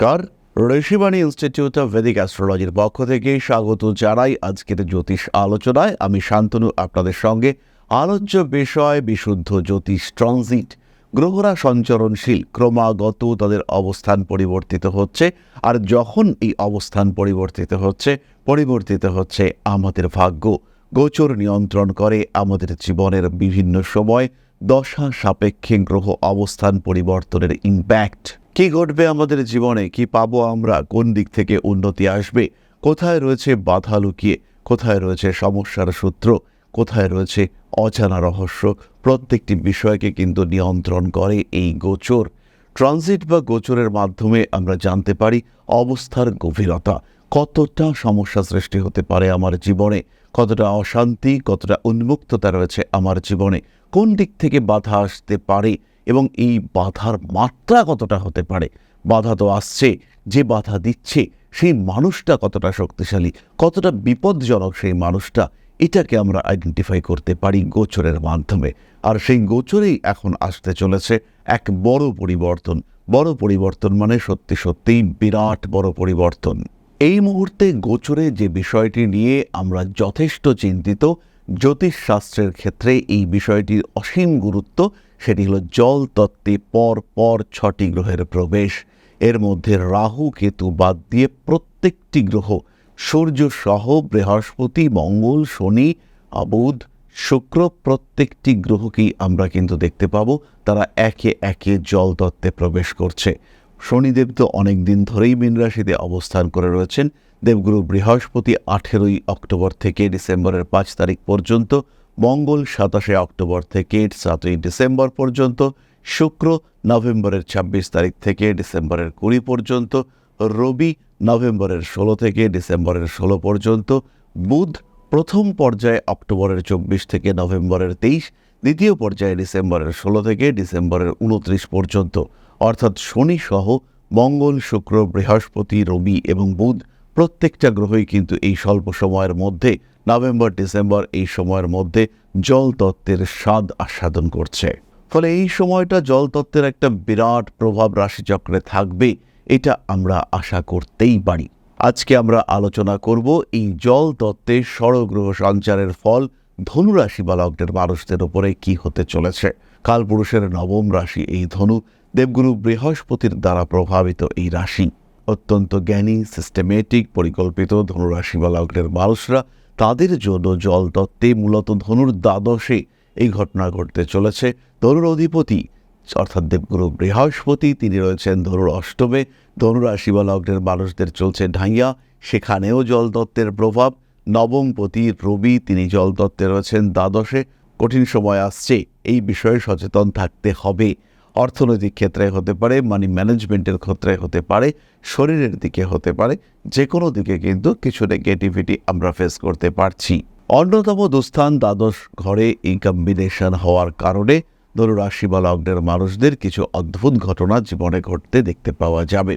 নমস্কার। Rishibani institute of Vedic অ্যাস্ট্রোলজির পক্ষ থেকে স্বাগত জানাই আজকের জ্যোতিষ আলোচনায়। আমি শান্তনু, আপনাদের সঙ্গে আলোচ্য বিষয়, বিশুদ্ধ জ্যোতিষ ট্রানজিট গ্রহরা সঞ্চরণশীল, ক্রমাগত তাদের অবস্থান পরিবর্তিত হচ্ছে। আর যখন এই অবস্থান পরিবর্তিত হচ্ছে পরিবর্তিত হচ্ছে আমাদের ভাগ্য। গোচর নিয়ন্ত্রণ করে আমাদের জীবনের বিভিন্ন সময় দশা সাপেক্ষে গ্রহ অবস্থান পরিবর্তনের ইম্প্যাক্ট কি ঘটবে আমাদের জীবনে? কি পাবো আমরা? কোন দিক থেকে উন্নতি আসবে? কোথায় রয়েছে বাধা লুকিয়ে? কোথায় রয়েছে সমস্যার সূত্র? কোথায় রয়েছে অজানা রহস্য? প্রত্যেকটি বিষয়কে কিন্তু নিয়ন্ত্রণ করে এই গোচর। ট্রানজিট বা গোচরের মাধ্যমে আমরা জানতে পারি অবস্থার গভীরতা। কতটা সমস্যা সৃষ্টি হতে পারে আমার জীবনে? কতটা অশান্তি, কতটা উন্মুক্ততা রয়েছে আমার জীবনে? কোন দিক থেকে বাধা আসতে পারে? এবং এই বাধার মাত্রা কতটা হতে পারে? বাধা তো আসছে, যে বাধা দিচ্ছে সেই মানুষটা কতটা শক্তিশালী, কতটা বিপদজনক সেই মানুষটা, এটাকে আমরা আইডেন্টিফাই করতে পারি গোচরের মাধ্যমে। আর সেই গোচরেই এখন আসতে চলেছে এক বড় পরিবর্তন। বড় পরিবর্তন মানে সত্যি সত্যিই বিরাট বড় পরিবর্তন। এই মুহূর্তে গোচরে যে বিষয়টি নিয়ে আমরা যথেষ্ট চিন্তিত জ্যোতিষশাস্ত্রের ক্ষেত্রে এই বিষয়টির অসীম গুরুত্ব সেটি হলো জল তত্ত্বে পর পর ছটি গ্রহের প্রবেশ। এর মধ্যে রাহু, কেতু বাদ দিয়ে প্রত্যেকটি গ্রহ সূর্য, সহ, বৃহস্পতি, মঙ্গল, শনি, বুধ, শুক্র প্রত্যেকটি গ্রহকেই আমরা কিন্তু দেখতে পাবো। তারা একে একে জল তত্ত্বে প্রবেশ করছে। শনিদেব তো অনেক দিন ধরেই মীন রাশিতে অবস্থান করে রয়েছেন। দেবগুরু বৃহস্পতি আঠেরোই অক্টোবর থেকে ডিসেম্বরের পাঁচ তারিখ পর্যন্ত, মঙ্গল সাতাশে অক্টোবর থেকে সাতই ডিসেম্বর পর্যন্ত, শুক্র নভেম্বরের ২৬ তারিখ থেকে ডিসেম্বরের কুড়ি পর্যন্ত, রবি নভেম্বরের ষোলো থেকে ডিসেম্বরের ষোলো পর্যন্ত, বুধ প্রথম পর্যায়ে অক্টোবরের চব্বিশ থেকে নভেম্বরের তেইশ, দ্বিতীয় পর্যায়ে ডিসেম্বরের ষোলো থেকে ডিসেম্বরের উনত্রিশ পর্যন্ত। অর্থাৎ শনি সহ মঙ্গল, শুক্র, বৃহস্পতি, রবি এবং বুধ প্রত্যেকটা গ্রহই কিন্তু এই স্বল্প সময়ের মধ্যে, নভেম্বর, ডিসেম্বর এই সময়ের মধ্যে জল তত্ত্বের স্বাদ আস্বাদন করছে। ফলে এই সময়টা জল তত্ত্বের একটা বিরাট প্রভাব রাশিচক্রে থাকবে, এটা আমরা আশা করতেই পারি। আজকে আমরা আলোচনা করব এই জল তত্ত্বে ষড়গ্রহ সঞ্চারের ফল ধনুরাশি বা লগ্নের মানুষদের ওপরে কি হতে চলেছে। কালপুরুষের নবম রাশি এই ধনু দেবগুরু বৃহস্পতির দ্বারা প্রভাবিত এই রাশি। অত্যন্ত জ্ঞানী সিস্টেমেটিক পরিকল্পিত ধনুরাশি বা লগ্নের মানুষরা তাদের জন্য জল তত্ত্বে মূলত ধনুর দ্বাদশে এই ঘটনা ঘটতে চলেছে। ধনুর অধিপতি, অর্থাৎ দেবগুরু বৃহস্পতি, তিনি রয়েছেন ধনুর অষ্টমে। ধনুরাশি বা লগ্নের মানুষদের চলছে ঢাইয়া, সেখানেও জলতত্ত্বের প্রভাব। নবমপতি রবি, তিনি জলতত্ত্বে রয়েছেন দ্বাদশে। কঠিন সময় আসছে, এই বিষয়ে সচেতন থাকতে হবে। অর্থনৈতিক ক্ষেত্রে হতে পারে মানি ম্যানেজমেন্টের ক্ষেত্রে হতে পারে, শরীরের দিকে হতে পারে যে কোনো দিকে কিন্তু কিছু নেগেটিভিটি আমরা ফেস করতে পারছি। অন্যতম দুস্থান দ্বাদশ ঘরে এই কম্বিনেশন হওয়ার কারণে ধনুরাশি বা লগ্নের মানুষদের কিছু অদ্ভুত ঘটনা জীবনে ঘটতে দেখতে পাওয়া যাবে।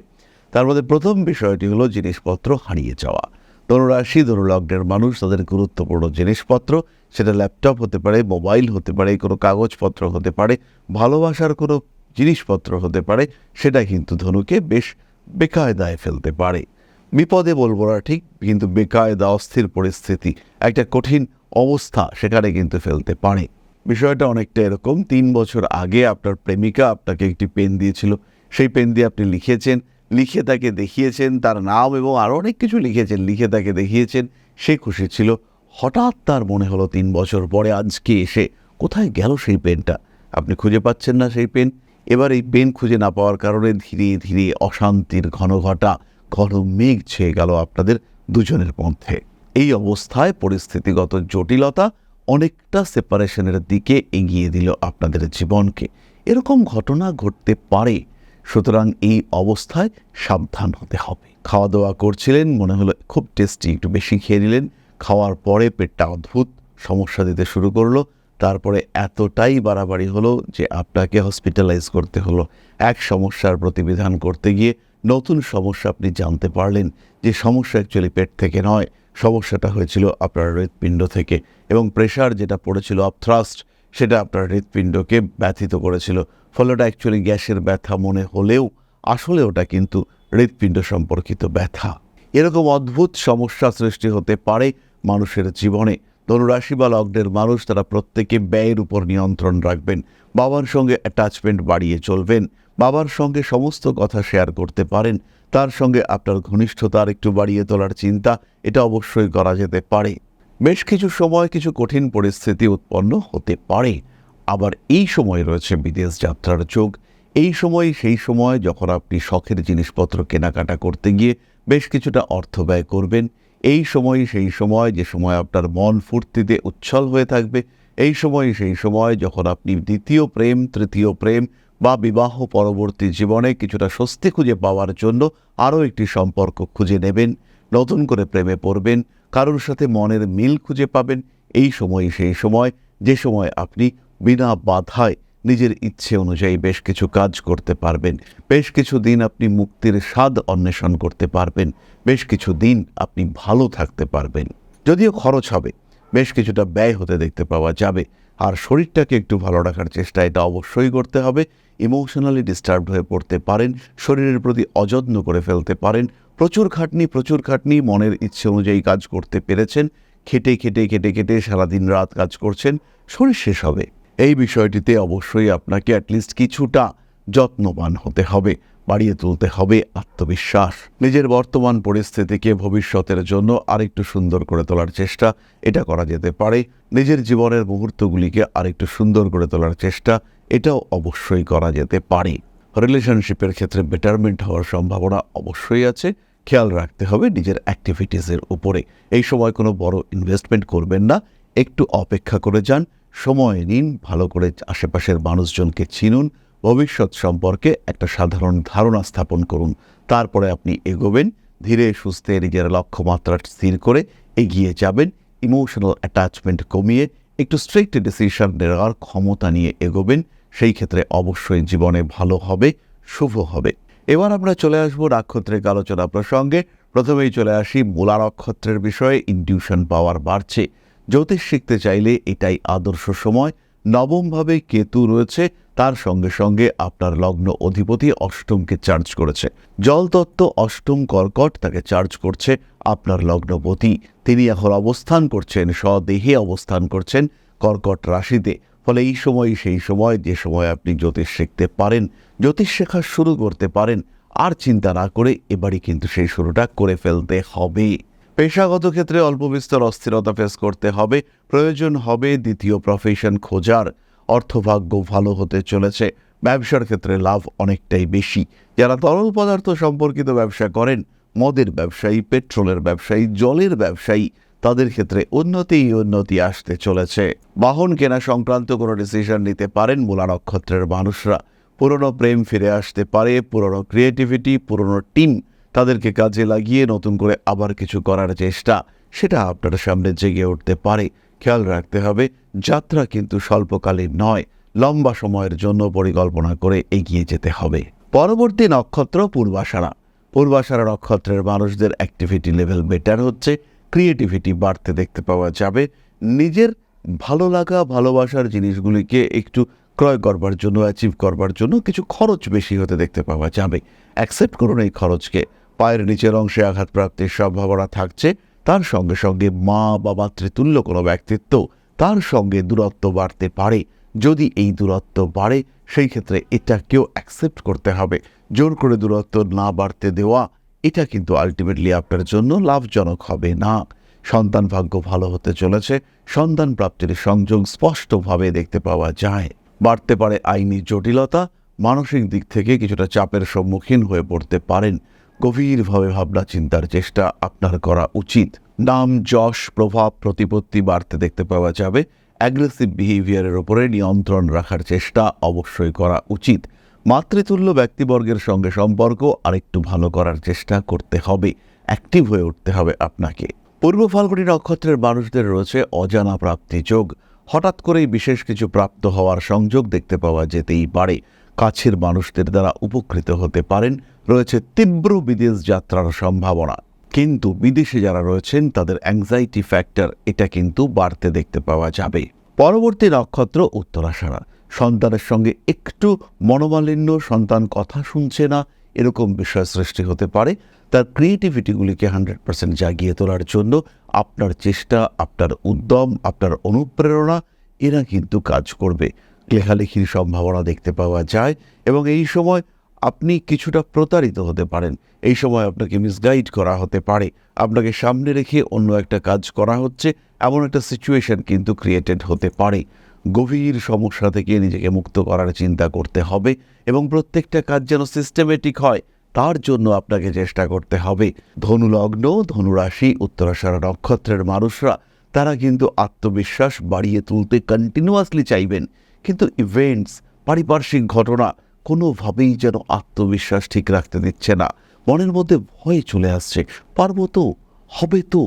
তার মধ্যে প্রথম বিষয়টি হলো জিনিসপত্র হারিয়ে যাওয়া। ধনুরাশি, ধনুলগ্নের মানুষ তাদের গুরুত্বপূর্ণ জিনিসপত্র, সেটা ল্যাপটপ হতে পারে মোবাইল হতে পারে, কোনো কাগজপত্র হতে পারে, ভালোবাসার কোনো জিনিসপত্র হতে পারে, সেটা কিন্তু ধনুকে বেশ বেকায়দায় ফেলতে পারে। বিপদে বলব না ঠিক, কিন্তু বেকায়দা, অস্থির পরিস্থিতি, একটা কঠিন অবস্থা সেখানে কিন্তু ফেলতে পারে। বিষয়টা অনেকটা এরকম, তিন বছর আগে আপনার প্রেমিকা আপনাকে একটি পেন দিয়েছিল। সেই পেন দিয়ে আপনি লিখেছেন, লিখে তাকে দেখিয়েছেন, তার নাম এবং আরও অনেক কিছু লিখেছেন, লিখে তাকে দেখিয়েছেন, সে খুশি ছিল। হঠাৎ তার মনে হলো তিন বছর পরে আজকে এসে কোথায় গেল সেই পেনটা? আপনি খুঁজে পাচ্ছেন না সেই পেন? এবার এই পেন খুঁজে না পাওয়ার কারণে ধীরে ধীরে অশান্তির ঘন ঘটা, ঘন মেঘ ছেয়ে গেল আপনাদের দুজনের মধ্যে। এই অবস্থায় পরিস্থিতিগত জটিলতা অনেকটা সেপারেশনের দিকে এগিয়ে দিল আপনাদের জীবনকে। এরকম ঘটনা ঘটতে পারে, সুতরাং এই অবস্থায় সাবধান হতে হবে। খাওয়া দাওয়া করছিলেন, মনে হলো খুব টেস্টি, একটু বেশি খেয়ে নিলেন, খাওয়ার পরে পেটটা অদ্ভুত, সমস্যা দিতে শুরু করল তারপরে এতটাই বাড়াবাড়ি হলো যে আপনাকে হসপিটালাইজ করতে হলো। এক সমস্যার প্রতিবিধান করতে গিয়ে নতুন সমস্যা আপনি জানতে পারলেন যে সমস্যা অ্যাকচুয়ালি পেট থেকে নয়। সমস্যাটা হয়েছিল আপনার হৃৎপিণ্ড থেকে এবং প্রেশার যেটা পড়েছিল অপথ্রাস্ট সেটা আপনার হৃৎপিণ্ডকে ব্যথিত করেছিল। ফলে ওটা অ্যাকচুয়ালি গ্যাসের ব্যথা মনে হলেও আসলে ওটা কিন্তু হৃৎপিণ্ড সম্পর্কিত ব্যথা। এরকম অদ্ভুত সমস্যা সৃষ্টি হতে পারে মানুষের জীবনে। ধনুরাশি বা লগ্নের মানুষ তারা প্রত্যেকে ব্যয়ের উপর নিয়ন্ত্রণ রাখবেন। বাবার সঙ্গে অ্যাটাচমেন্ট বাড়িয়ে চলবেন। বাবার সঙ্গে সমস্ত কথা শেয়ার করতে পারেন। তার সঙ্গে আপনার ঘনিষ্ঠতার একটু বাড়িয়ে তোলার চিন্তা, এটা অবশ্যই করা যেতে পারে। বেশ কিছু সময় কিছু কঠিন পরিস্থিতি উৎপন্ন হতে পারে। আবার এই সময় রয়েছে বিদেশ যাত্রার যোগ। এই সময়, সেই সময় যখন আপনি শখের জিনিসপত্র কেনাকাটা করতে গিয়ে বেশ কিছুটা অর্থ ব্যয় করবেন। এই সময়, সেই সময়, যে সময় আপনার মন ফুর্তিতে উচ্ছল হয়ে থাকবে, এই সময়, সেই সময় যখন আপনি দ্বিতীয় প্রেম, তৃতীয় প্রেম বা বিবাহ পরবর্তী জীবনে কিছুটা স্বস্তি খুঁজে পাওয়ার জন্য আরও একটি সম্পর্ক খুঁজে নেবেন, নতুন করে প্রেমে পড়বেন, কারোর সাথে মনের মিল খুঁজে পাবেন, এই সময়, সেই সময়, যে সময় আপনি বিনা বাধায় নিজের ইচ্ছে অনুযায়ী বেশ কিছু কাজ করতে পারবেন। বেশ কিছু দিন আপনি মুক্তির স্বাদ অন্বেষণ করতে পারবেন। বেশ কিছু দিন আপনি ভালো থাকতে পারবেন। যদিও খরচ হবে, বেশ কিছুটা ব্যয় হতে দেখতে পাওয়া যাবে। আর শরীরটাকে একটু ভালো রাখার চেষ্টা এটা অবশ্যই করতে হবে। ইমোশনালি ডিস্টার্বড হয়ে পড়তে পারেন, শরীরের প্রতি অযত্ন করে ফেলতে পারেন। প্রচুর খাটনি প্রচুর খাটনি, মনের ইচ্ছে অনুযায়ী কাজ করতে পেরেছেন। খেটে খেটে খেটে খেটে সারাদিন রাত কাজ করছেন, শরীর শেষ হবে। এই বিষয়টিতে অবশ্যই আপনাকে অ্যাটলিস্ট কিছুটা যত্নবান হতে হবে, বাড়িয়ে তুলতে হবে আত্মবিশ্বাস। নিজের বর্তমান পরিস্থিতিকে ভবিষ্যতের জন্য আরেকটু সুন্দর করে তোলার চেষ্টা, এটা করা যেতে পারে। নিজের জীবনের মুহূর্তগুলিকে আরেকটু সুন্দর করে তোলার চেষ্টা, এটাও অবশ্যই করা যেতে পারে। রিলেশনশিপের ক্ষেত্রে বেটারমেন্ট হওয়ার সম্ভাবনা অবশ্যই আছে। খেয়াল রাখতে হবে নিজের অ্যাক্টিভিটিসের উপরে। এই সময় কোনো বড় ইনভেস্টমেন্ট করবেন না, একটু অপেক্ষা করে যান সময় নিন, ভালো করে আশেপাশের মানুষজনকে চিনুন, ভবিষ্যৎ সম্পর্কে একটা সাধারণ ধারণা স্থাপন করুন। তারপরে আপনি এগোবেন, ধীরে সুস্থে নিজের লক্ষ্যমাত্রা স্থির করে এগিয়ে যাবেন ইমোশনাল অ্যাটাচমেন্ট কমিয়ে একটু স্ট্রিক্ট ডিসিশন নেওয়ার ক্ষমতা নিয়ে এগোবেন, সেই ক্ষেত্রে অবশ্যই জীবনে ভালো হবে, শুভ হবে। এবার আমরা চলে আসব নক্ষত্রিক আলোচনা প্রসঙ্গে। প্রথমেই চলে আসি মূলা নক্ষত্রের বিষয়ে ইনটিউশন পাওয়ার বাড়ছে। জ্যোতিষ শিখতে চাইলে এটাই আদর্শ সময়। নবমভাবে কেতু রয়েছে, তার সঙ্গে সঙ্গে আপনার লগ্ন অধিপতি অষ্টমকে চার্জ করেছে। জলতত্ত্ব অষ্টম কর্কট তাকে চার্জ করছে আপনার লগ্নপতি। তিনি এখন অবস্থান করছেন, স্বদেহে অবস্থান করছেন কর্কট রাশিতে। ফলে এই সময়, সেই সময়, যে সময় আপনি জ্যোতিষ শিখতে পারেন, জ্যোতিষ শেখা শুরু করতে পারেন, আর চিন্তা না করে এবারই কিন্তু সেই শুরুটা করে ফেলতে হবে। পেশাগত ক্ষেত্রে অল্প বিস্তর অস্থিরতা ফেস করতে হবে। প্রয়োজন হবে দ্বিতীয় প্রফেশন খোঁজার। অর্থভাগ্য ভালো হতে চলেছে। ব্যবসার ক্ষেত্রে লাভ অনেকটাই বেশি। যারা তরল পদার্থ সম্পর্কিত ব্যবসা করেন, মদের ব্যবসায়ী, পেট্রোলের ব্যবসায়ী, জলের ব্যবসায়ী, তাদের ক্ষেত্রে উন্নতি উন্নতি আসতে চলেছে। বাহন কেনা সংক্রান্ত কোনো ডিসিশন নিতে পারেন মূলা নক্ষত্রের মানুষরা। পুরনো প্রেম ফিরে আসতে পারে, পুরনো ক্রিয়েটিভিটি পুরনো টিম তাদেরকে কাজে লাগিয়ে নতুন করে আবার কিছু করার চেষ্টা। সেটা আপনার সামনে জেগে উঠতে পারে। খেয়াল রাখতে হবে, যাত্রা কিন্তু স্বল্পকালীন নয়। লম্বা সময়ের জন্য পরিকল্পনা করে এগিয়ে যেতে হবে। পরবর্তী নক্ষত্র পূর্বাশারা। পূর্বাশারা নক্ষত্রের মানুষদের অ্যাক্টিভিটি লেভেল বেটার হচ্ছে ক্রিয়েটিভিটি বাড়তে দেখতে পাওয়া যাবে। নিজের ভালো লাগা, ভালোবাসার জিনিসগুলিকে একটু ক্রয় করবার জন্য অ্যাচিভ করবার জন্য কিছু খরচ বেশি হতে দেখতে পাওয়া যাবে। অ্যাকসেপ্ট করুন এই খরচকে। পায়ের নিচের অংশে আঘাতপ্রাপ্তির সম্ভাবনা থাকছে। তার সঙ্গে সঙ্গে মা বা মাতৃতুল্য কোনো ব্যক্তিত্ব তার সঙ্গে দূরত্ব বাড়তে পারে। যদি এই দূরত্ব বাড়ে, সেই ক্ষেত্রে এটাকেও অ্যাকসেপ্ট করতে হবে। জোর করে দূরত্ব না বাড়তে দেওয়া, এটা কিন্তু আলটিমেটলি আপনার জন্য লাভজনক হবে না। সন্তান ভাগ্য ভালো হতে চলেছে, সন্তান প্রাপ্তির সংযোগ স্পষ্টভাবে দেখতে পাওয়া যায়। বাড়তে পারে আইনি জটিলতা, মানসিক দিক থেকে কিছুটা চাপের সম্মুখীন হয়ে পড়তে পারেন। গভীরভাবে ভাবনা চিন্তার চেষ্টা আপনার করা উচিত। নাম, যশ, প্রভাব, প্রতিপত্তি বাড়তে দেখতে পাওয়া যাবে। অ্যাগ্রেসিভ বিহেভিয়ারের ওপরে নিয়ন্ত্রণ রাখার চেষ্টা অবশ্যই করা উচিত। মাতৃতুল্য ব্যক্তিবর্গের সঙ্গে সম্পর্ক আরেকটু ভালো করার চেষ্টা করতে হবে। অ্যাক্টিভ হয়ে উঠতে হবে আপনাকে। পূর্ব ফাল্গুনী নক্ষত্রের মানুষদের রয়েছে অজানা প্রাপ্তি যোগ। হঠাৎ করেই বিশেষ কিছু প্রাপ্ত হওয়ার সংযোগ দেখতে পাওয়া যেতেই পারে। কাছের মানুষদের দ্বারা উপকৃত হতে পারেন। রয়েছে তীব্র বিদেশ যাত্রার সম্ভাবনা। কিন্তু বিদেশে যারা রয়েছেন, তাদের অ্যাংজাইটি ফ্যাক্টর এটা কিন্তু বাড়তে দেখতে পাওয়া যাবে। পরবর্তী নক্ষত্র উত্তরাষাঢ়া। সন্তানের সঙ্গে একটু মনোমালিন্য, সন্তান কথা শুনছে না, এরকম বিষয় সৃষ্টি হতে পারে। তার ক্রিয়েটিভিটিগুলিকে হান্ড্রেড পার্সেন্ট জাগিয়ে তোলার জন্য আপনার চেষ্টা, আপনার উদ্যম, আপনার অনুপ্রেরণা, এরা কিন্তু কাজ করবে। লেখালেখির সম্ভাবনা দেখতে পাওয়া যায় এবং এই সময় আপনি কিছুটা প্রতারিত হতে পারেন। এই সময় আপনাকে মিসগাইড করা হতে পারে। আপনাকে সামনে রেখে অন্য একটা কাজ করা হচ্ছে। এমন একটা সিচুয়েশন কিন্তু ক্রিয়েটেড হতে পারে। গভীর সমস্যা থেকে নিজেকে মুক্ত করার চিন্তা করতে হবে এবং প্রত্যেকটা কাজ যেন সিস্টেমেটিক হয়, তার জন্য আপনাকে চেষ্টা করতে হবে। ধনুলগ্ন, ধনুরাশি, উত্তরাষাঢ় নক্ষত্রের মানুষরা, তারা কিন্তু আত্মবিশ্বাস বাড়িয়ে তুলতে কন্টিনিউয়াসলি চাইবেন। কিন্তু ইভেন্টস পারিপার্শ্বিক ঘটনা কোনোভাবেই যেন আত্মবিশ্বাস ঠিক রাখতে দিচ্ছে না। মনের মধ্যে ভয় চলে আসছে, পারব তো, হবে তো।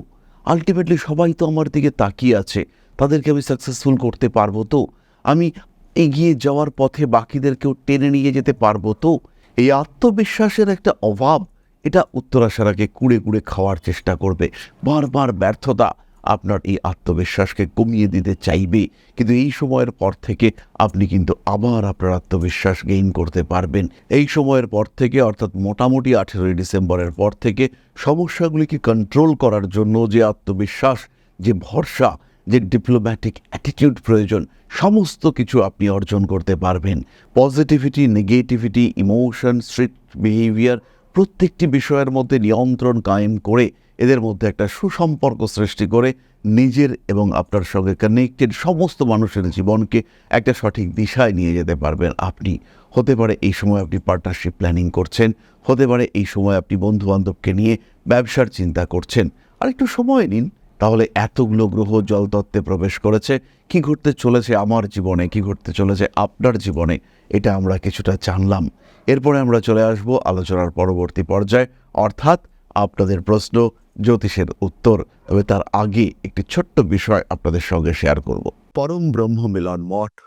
আলটিমেটলি সবাই তো আমার দিকে তাকিয়ে আছে, তাদেরকে আমি সাকসেসফুল করতে পারব তো। আমি এগিয়ে যাওয়ার পথে বাকিদেরকেও টেনে নিয়ে যেতে পারব তো। এই আত্মবিশ্বাসের একটা অভাব, এটা উত্তরাশারাকে কুড়ে কুড়ে খাওয়ার চেষ্টা করবে। বারবার ব্যর্থতা আপনার এই আত্মবিশ্বাসকে কমিয়ে দিতে চাইবে। কিন্তু এই সময়ের পর থেকে আপনি কিন্তু আবার আপনার আত্মবিশ্বাস গেইন করতে পারবেন। এই সময়ের পর থেকে, অর্থাৎ মোটামুটি আঠেরোই ডিসেম্বরের পর থেকে সমস্যাগুলিকে কন্ট্রোল করার জন্য যে আত্মবিশ্বাস, যে ভরসা, যে ডিপ্লোম্যাটিক অ্যাটিটিউড প্রয়োজন, সমস্ত কিছু আপনি অর্জন করতে পারবেন। Positivity negativity emotion street behaviour প্রত্যেকটি বিষয়ের মধ্যে নিয়ন্ত্রণ কায়েম করে এদের মধ্যে একটা সুসম্পর্ক সৃষ্টি করে নিজের এবং আপনার সঙ্গে কানেক্টেড সমস্ত মানুষের জীবনকে একটা সঠিক দিশায় নিয়ে যেতে পারবেন। আপনি, হতে পারে এই সময় আপনি পার্টনারশিপ প্ল্যানিং করছেন, হতে পারে এই সময় আপনি বন্ধুবান্ধবকে নিয়ে ব্যবসার চিন্তা করছেন। আর একটু সময় নিন, তাহলে এতগুলো গ্রহ জলতত্ত্বে প্রবেশ করেছে, কি ঘটতে চলেছে আমার জীবনে, কি ঘটতে চলেছে আপনার জীবনে, এটা আমরা কিছুটা জানলাম। এরপরে আমরা চলে আসব আলোচনার পরবর্তী পর্যায়ে। অর্থাৎ আপনাদের প্রশ্ন জ্যোতিষের উত্তর, তবে তার আগে একটি ছোট্ট বিষয় আপনাদের সঙ্গে শেয়ার করব। পরম ব্রহ্ম মিলন মঠ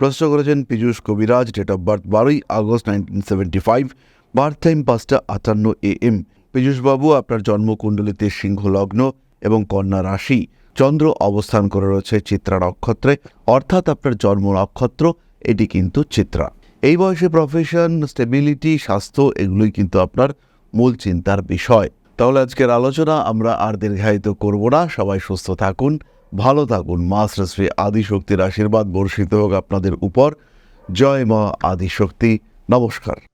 প্রশ্ন করেছেন Piyush Kabiraj date of birth বারোই August nineteen seventy five birth time পাঁচটা আটান্ন এ এম পীযূষবাবু আপনার জন্মকুণ্ডলিতে সিংহ লগ্ন এবং কন্যা রাশি। চন্দ্র অবস্থান করে রয়েছে চিত্রা নক্ষত্রে, অর্থাৎ আপনার জন্ম নক্ষত্র, এটি কিন্তু চিত্রা। এই বয়সে প্রফেশন স্টেবিলিটি স্বাস্থ্য, এগুলোই কিন্তু আপনার মূল চিন্তার বিষয়। তাহলে আজকের আলোচনা আমরা আর দীর্ঘায়িত করব না। সবাই সুস্থ থাকুন। ভালো থাকুন। মা শ্রী আদিশক্তির আশীর্বাদ বর্ষিত হোক আপনাদের উপর। জয় মা আদিশক্তি। নমস্কার।